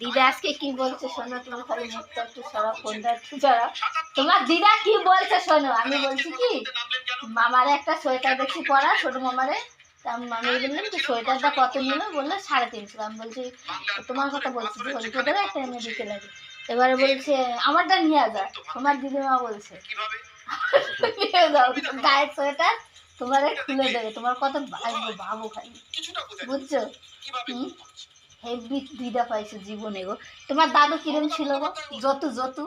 দিদা আজকে কি বলছে শোনো তুমি খালি একটু সরা, ফোনটা একটু তোমার দিদা কি বলছে শোনো, আমি বলছি কি, মামারে একটা সোয়েটার দেখছি পরা, ছোট মামারে। তা বললাম যে সোয়েটারটা কত নিল? বলল সাড়ে তিনশো। আমি বলছি, তোমার কথা বলছি যে একটা এনে দিতে লাগে। এবারে বলছে, আমারটা নিয়ে যা। তোমার দিদিমা বলছে যাও, গায়ের সোয়েটার তোমারে খুলে দেবে। তোমার কত ভাববো ভাবো খালি। বুঝছ? হুম? হেভি দিদা পাইছে জীবনে গো। তোমার দাদু কিরম ছিল গো? যত যত।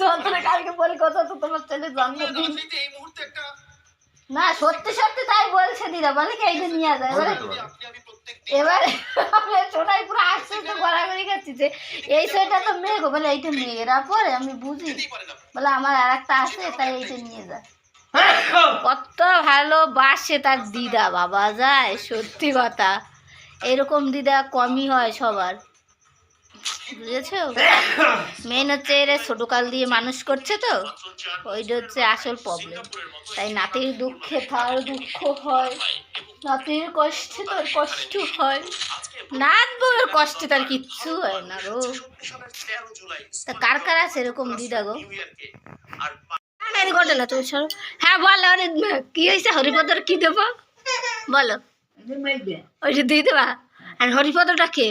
যত, কালকে বলে কথা তো তোমার ছেলে জন্মদিন। না, সত্যি সত্যি তাই বলছে দিদা। বলে কি এইটা নিয়ে যায়? এবারে এবারে ছোটাই পুরো তো গড়াগড়ি খাচ্ছি যে এই সোয়েটার তো মেয়ে গো। বলে, এইটা মেয়েরা পরে, আমি বুঝি। বলে, আমার আর একটা আছে, তাই এইটা নিয়ে যায়। কত ভালোবাসে তার দিদা বাবা, যায়। সত্যি কথা। এরকম দিদা কমই হয় সবার। বুঝেছ? মেন হচ্ছে এরা ছোটকাল দিয়ে মানুষ করছে তো। ওইটা হচ্ছে আসল প্রবলেম তাই নাতির দুঃখে তার দুঃখ হয়। নাতির কষ্টে তার কষ্ট হয়। নাত বউয়ের কষ্টে তার কিচ্ছু হয় না গো। তা কার কার আছে এরকম দিদা গো? সরো। হ্যাঁ বলো কি হয়েছে? হরিপদর কি দেবো? বলো। ওই যে দিয়ে দেবা? আর হরিপদটা কে?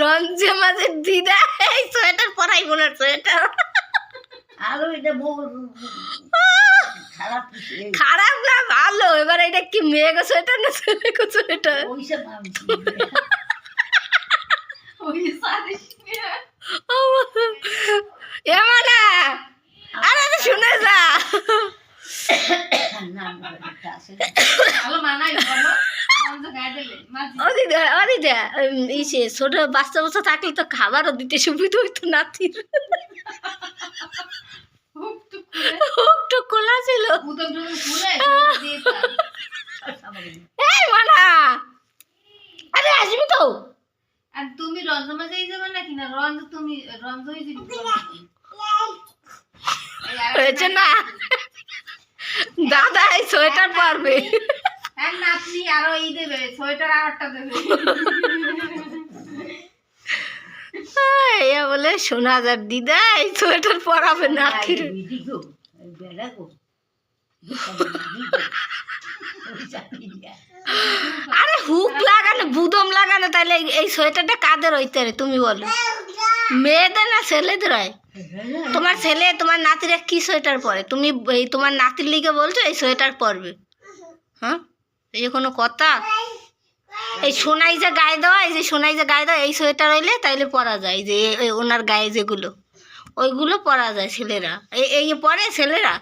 রঞ্জে মাঝে দিদা এই সোয়েটার পরাই বোনার সোয়েটার। আরও এটা খারাপ খারাপ না ভালো। এবার এটা কি মেয়ে গো সোয়েটার? না ছেলে গো সোয়েটার এমানা আরে তো শুনে যা না না এটা আসলে ও দিদা ও দিদা উম, ইসে ছোট বাচ্চা বাচ্চা থাকলে তো খাবারও দিতে সুবিধা হইতো নাতির। একটু খোলা ছিল। এই মানা! আরে আসবি তো? আর তুমি রঞ্জ মাঝেই যাবে নাকি? না রঞ্জ তুমি রঞ্জ হয়ে যাবে হয়েছে না। দাদা এই সোয়েটার পরবে। হ্যাঁ আরও এই দেবে সোয়েটার আর দেবে। ইয়া বলে শোনা যার দিদা এই সোয়েটার পরাবে গো। আরে হুক লাগানো বুদম লাগানো তাহলে এই- এই সোয়েটারটা কাদের হইতে রে তুমি বলো। মেয়েদের না ছেলেদের হয়? তোমার ছেলে তোমার নাতিরা কি সোয়েটার পরে? তুমি এই তোমার নাতির লিগে বলছো এই সোয়েটার পরবে। হ্যাঁ? এই কোনো কথা? এই সোনাই যে গায়ে দেওয়া এই যে সোনাই যে গায়ে দেওয়া এই সোয়েটার হইলে তাইলে পরা যায়। যে ওনার গায়ে যেগুলো ওইগুলো পরা যায় ছেলেরা। এই এই পরে ছেলেরা?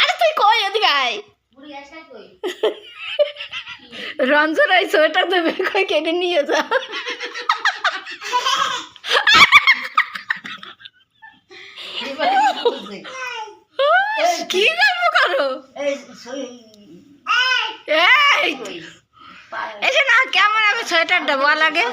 আরে তুই কই এদিকে আয়। রঞ্জন এই সোয়েটার দেবে কই কেটে নিয়ে যা। কি গল্প করো? এই এসে না কেমন আমি সোয়েটারটা বল লাগে